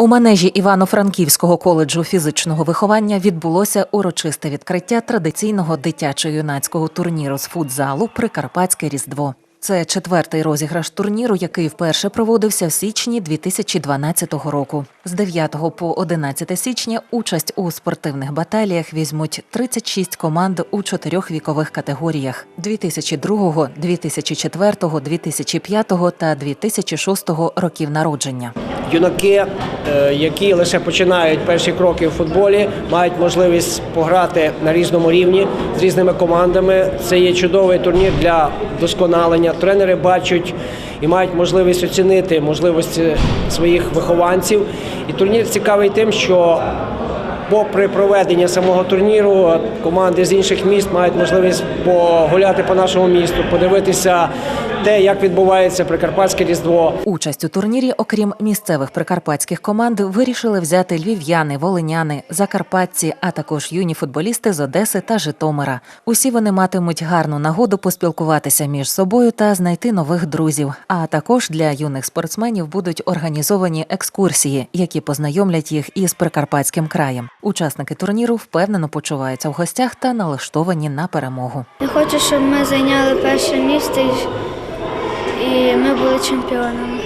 У манежі Івано-Франківського коледжу фізичного виховання відбулося урочисте відкриття традиційного дитячо-юнацького турніру з футзалу Прикарпатське Різдво. Це четвертий розіграш турніру, який вперше проводився в січні 2012 року. З 9 по 11 січня участь у спортивних баталіях візьмуть 36 команд у чотирьох вікових категоріях: 2002, 2004, 2005 та 2006 років народження. Юнаки, е, які лише починають перші кроки в футболі, мають можливість пограти на різному рівні з різними командами. Це є чудовий турнір для вдосконалення. Тренери бачать і мають можливість оцінити можливості своїх вихованців. І турнір цікавий тим, що Попри проведення самого турніру, команди з інших міст мають можливість погуляти по нашому місту, подивитися те, як відбувається Прикарпатське Різдво. Участь у турнірі, окрім місцевих прикарпатських команд, вирішили взяти львів'яни, волиняни, закарпатці, а також юні футболісти з Одеси та Житомира. Усі вони матимуть гарну нагоду поспілкуватися між собою та знайти нових друзів. А також для юних спортсменів будуть організовані екскурсії, які познайомлять їх із прикарпатським краєм. Учасники турніру впевнено почуваються в гостях та налаштовані на перемогу. Я хочу, щоб ми зайняли перше місце і- і ми були чемпіонами.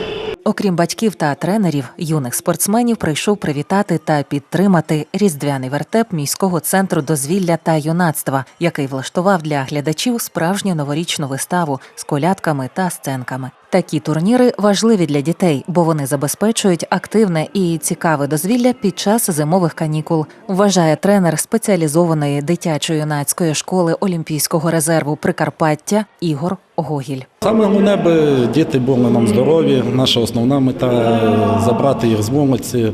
Окрім батьків та тренерів, юних спортсменів прийшов привітати та підтримати різдвяний вертеп міського центру дозвілля та юнацтва, який влаштував для глядачів справжню новорічну виставу з колядками та сценками. Такі турніри важливі для дітей, бо вони забезпечують активне і цікаве дозвілля під час зимових канікул. Вважає тренер спеціалізованої дитячо-юнацької школи Олімпійського резерву Прикарпаття Ігор Гогіль. Саме головне, аби діти були нам здорові. Наша основна мета забрати їх з вулиці.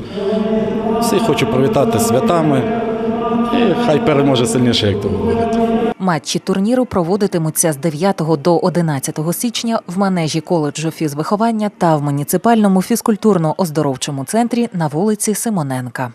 Всі хочу привітати святами. І хай переможе сильніше, як то говорять. Матчі турніру проводитимуться з 9 до 11 січня в манежі коледжу фізвиховання та в муніципальному фізкультурно-оздоровчому центрі на вулиці Симоненка.